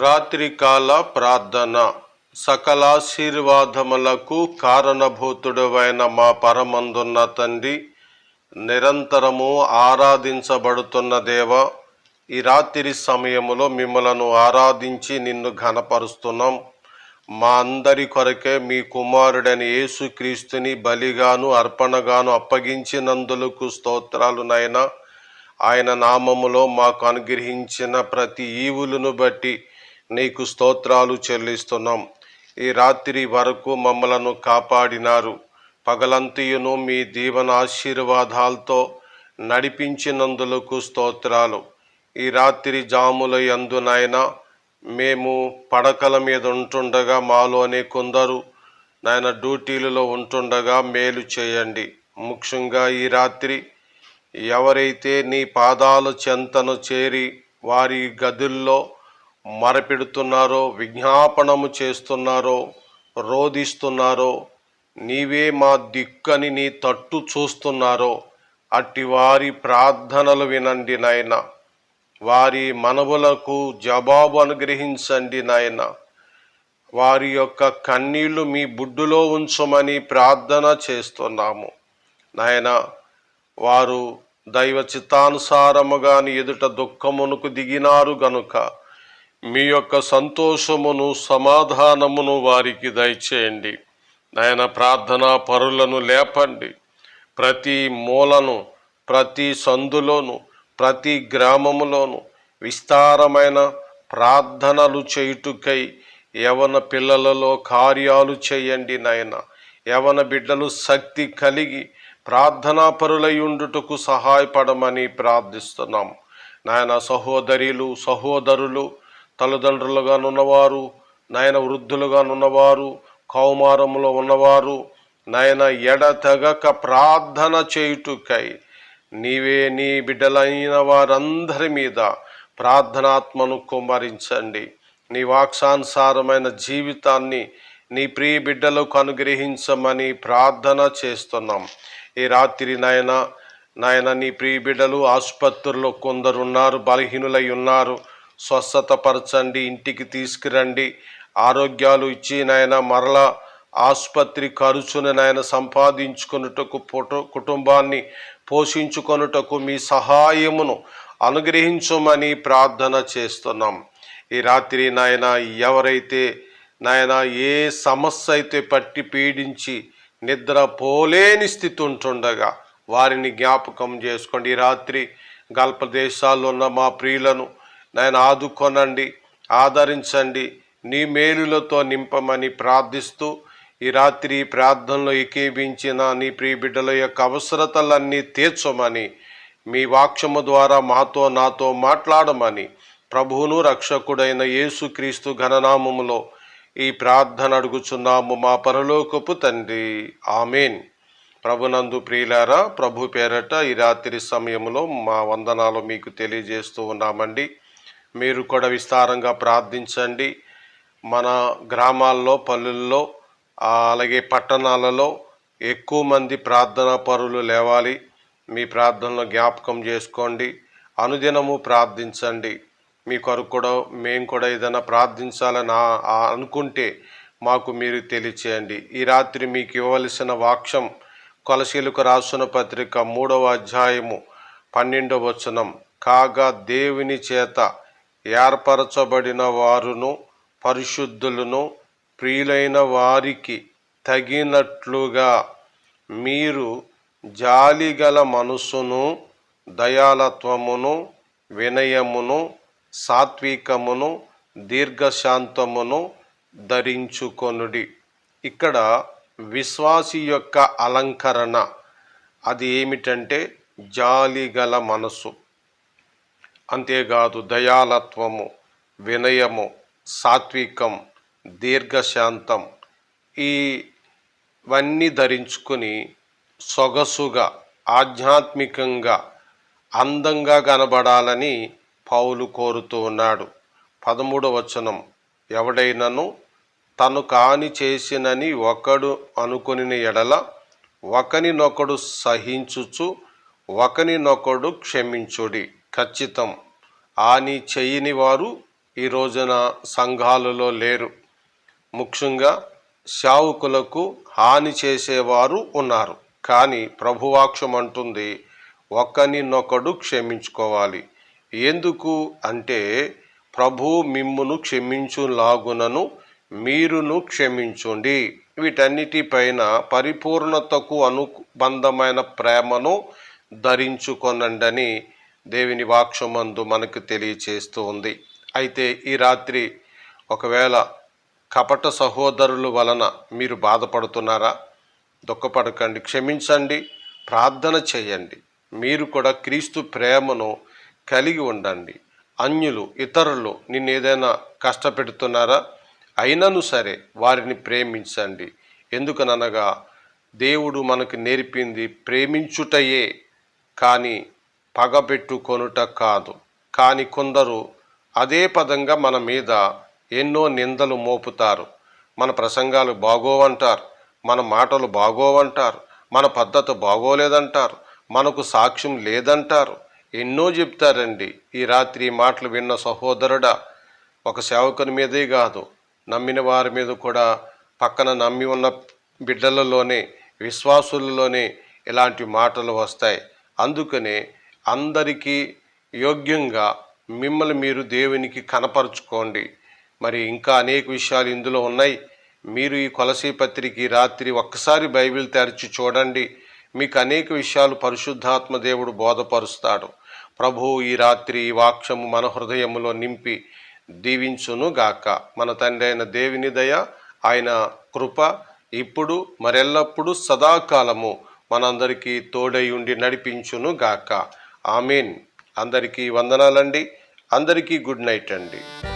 రాత్రికాల ప్రార్థన. సకలాశీర్వాదములకు కారణభూతుడవైన మా పరమందున్న తండ్రి నిరంతరము ఆరాధించబడుతున్న దేవ ఈ రాత్రి సమయములో మిమ్మలను ఆరాధించి నిన్ను ఘనపరుస్తున్నాం. మా అందరి కొరకే మీ కుమారుడని యేసుక్రీస్తుని బలిగాను అర్పణగాను అప్పగించినందులకు స్తోత్రాలు నాయనా. ఆయన నామములో మాకు అనుగ్రహించిన ప్రతి ఈవులను బట్టి నీకు స్తోత్రాలు చెల్లిస్తున్నాం. ఈ రాత్రి వరకు మమ్మలను కాపాడినారు. పగలంతియును మీ దీవెన ఆశీర్వాదాలతో నడిపించినందులకు స్తోత్రాలు. ఈ రాత్రి జాముల యందునైనా మేము పడకల మీద ఉంటుండగా మాలోనే కొందరు నాయన డ్యూటీలలో ఉంటుండగా మేలు చేయండి. ముఖ్యంగా ఈ రాత్రి ఎవరైతే నీ పాదాల చెంతను చేరి వారి గదుల్లో మరపెడుతున్నారో విజ్ఞాపనము చేస్తున్నారో రోధిస్తున్నారో నీవే మా దిక్కని నీ తట్టు చూస్తున్నారో అట్టి వారి ప్రార్థనలు వినండి నాయన. వారి మనవులకు జవాబు అనుగ్రహించండి నాయన. వారి యొక్క కన్నీళ్ళు మీ బుడ్డులో ఉంచమని ప్రార్థన చేస్తున్నాము. నాయన వారు దైవ చిత్తానుసారముగా నీ ఎదుట దుఃఖమునకు దిగినారు గనుక మీ యొక్క సంతోషమును సమాధానమును వారికి దయచేయండి. నాయన ప్రార్థనా పరులను లేపండి. ప్రతి మూలను ప్రతి సందులోను ప్రతి గ్రామములోను విస్తారమైన ప్రార్థనలు చేయుటకై యవన పిల్లలలో కార్యాలు చేయండి నాయన. యవన బిడ్డలు శక్తి కలిగి ప్రార్థనాపరులై ఉండుటకు సహాయపడమని ప్రార్థిస్తున్నాం. నాయన సహోదరులు సహోదరులు తల్లిదండ్రులుగానున్నవారు నాయన వృద్ధులుగానున్నవారు కౌమారములో ఉన్నవారు నాయన ఎడతెగక ప్రార్థన చేయుటకై. నీవే నీ బిడ్డలైన వారందరి మీద ప్రార్థనాత్మను కుమరించండి నీ వాక్సానుసారమైన జీవితాన్ని నీ ప్రియ బిడ్డలకు అనుగ్రహించమని ప్రార్థన చేస్తున్నాం. ఈ రాత్రి నాయన నాయన నీ ప్రియ బిడ్డలు ఆసుపత్రుల్లో కొందరు ఉన్నారు బలహీనులై ఉన్నారు. స్వస్థత పరచండి ఇంటికి తీసుకురండి. ఆరోగ్యాలు ఇచ్చి నాయన మరలా ఆసుపత్రి ఖర్చును నాయన సంపాదించుకొనుటకు పుట కుటుంబాన్ని పోషించుకొనుటకు మీ సహాయమును అనుగ్రహించమని ప్రార్థన చేస్తున్నాం. ఈ రాత్రి నాయన ఎవరైతే నాయన ఏ సమస్య అయితే పట్టి పీడించి నిద్ర పోలేని స్థితి ఉంటుండగా వారిని జ్ఞాపకం చేసుకోండి. ఈ రాత్రి గల్ప దేశాల్లో ఉన్న మా ప్రియులను నాయన ఆదుకొనండి ఆదరించండి నీ మేలులతో నింపమని ప్రార్థిస్తూ ఈ రాత్రి ప్రార్థనలో ఏకీభించిన నీ ప్రియ బిడ్డల యొక్క అవసరతలన్నీ తీర్చమని మీ వాక్యము ద్వారా మాతో నాతో మాట్లాడమని ప్రభువును రక్షకుడైన యేసుక్రీస్తు ఘననామములో ఈ ప్రార్థన అడుగుచున్నాము మా పరలోకపు తండ్రి. ఆమెన్. ప్రభునందు ప్రియులారా ప్రభు పేరట ఈ రాత్రి సమయంలో మా వందనాలు మీకు తెలియజేస్తూ ఉన్నామండి. మీరు కూడా విస్తారంగా ప్రార్థించండి. మన గ్రామాల్లో పల్లెల్లో అలాగే పట్టణాలలో ఎక్కువ మంది ప్రార్థనా పరులు లేవాలి. మీ ప్రార్థనలో జ్ఞాపకం చేసుకోండి. అనుదినము ప్రార్థించండి. మీ కొరకు కూడా మేము కూడా ఏదైనా ప్రార్థించాలని అనుకుంటే మాకు మీరు తెలియచేయండి. ఈ రాత్రి మీకు ఇవ్వవలసిన వాక్యం కొలశీలకు రాసిన పత్రిక మూడవ అధ్యాయము పన్నెండవ వచనం. కాగా దేవుని చేత ఏర్పరచబడిన వారును పరిశుద్ధులను ప్రియులైన వారికి తగినట్లుగా మీరు జాలిగల మనసును దయాలత్వమును వినయమును సాత్వికమును దీర్ఘశాంతమును ధరించుకొనుడి. ఇక్కడ విశ్వాసి యొక్క అలంకరణ అది ఏమిటంటే జాలిగల మనసు అంతేకాదు దయాలత్వము వినయము సాత్వికం దీర్ఘశాంతం ఈ ఇవన్నీ ధరించుకొని సొగసుగా ఆధ్యాత్మికంగా అందంగా కనబడాలని పౌలు కోరుతూ ఉన్నాడు. పదమూడవ వచనం ఎవడైనను తను కాని చేసినని ఒకడు అనుకుని ఎడల ఒకనినొకడు సహించుచు ఒకనినొకడు క్షమించుడి. ఖచ్చితం. ఆని చేయని వారు ఈ రోజున సంఘాలలో లేరు. ముఖ్యంగా శావుకులకు హాని చేసేవారు ఉన్నారు. కానీ ప్రభువాక్షం అంటుంది ఒకరినొకడు క్షమించుకోవాలి. ఎందుకు అంటే ప్రభు మిమ్మును క్షమించులాగునను మీరును క్షమించుండి. వీటన్నిటిపైన పరిపూర్ణతకు అనుబంధమైన ప్రేమను ధరించుకొనండని దేవుని వాక్షమందు మనకు తెలియచేస్తూ ఉంది అయితే ఈ రాత్రి ఒకవేళ కపట సహోదరుల వలన మీరు బాధపడుతున్నారా? దుఃఖపడకండి క్షమించండి ప్రార్థన చేయండి. మీరు కూడా క్రీస్తు ప్రేమను కలిగి ఉండండి. అన్యులు ఇతరులు నిన్ను ఏదైనా కష్టపెడుతున్నారా? అయినను సరే వారిని ప్రేమించండి. ఎందుకనగా దేవుడు మనకు నేర్పింది ప్రేమించుటయే. కానీ పగబెట్టుకొనుట కాదు. కానీ కొందరు అదే పదంగా మన మీద ఎన్నో నిందలు మోపుతారు. మన ప్రసంగాలు బాగోవంటారు. మన మాటలు బాగోవంటారు. మన పద్ధతి బాగోలేదంటారు. మనకు సాక్ష్యం లేదంటారు. ఎన్నో చెప్తారండి. ఈ రాత్రి మాటలు విన్న సహోదరుడా ఒక సేవకుని మీదే కాదు నమ్మిన వారి మీద కూడా పక్కన నమ్మి ఉన్న బిడ్డలలోనే విశ్వాసులలోనే ఇలాంటి మాటలు వస్తాయి. అందుకనే అందరికీ యోగ్యంగా మిమ్మల్ని మీరు దేవునికి కనపరుచుకోండి. మరి ఇంకా అనేక విషయాలు ఇందులో ఉన్నాయి. మీరు ఈ కొలసీ పత్రికి రాత్రి ఒక్కసారి బైబిల్ తెరిచి చూడండి. మీకు అనేక విషయాలు పరిశుద్ధాత్మ దేవుడు బోధపరుస్తాడు. ప్రభువు ఈ రాత్రి ఈ వాక్యము మన హృదయములో నింపి దీవించును గాక. మన తండ్రి అయిన దేవుని దయ ఆయన కృప ఇప్పుడు మరెల్లప్పుడూ సదాకాలము మనందరికీ తోడై ఉండి నడిపించును గాక. ఆమెన్. అందరికీ వందనాలండి. అందరికీ గుడ్ నైట్ అండి.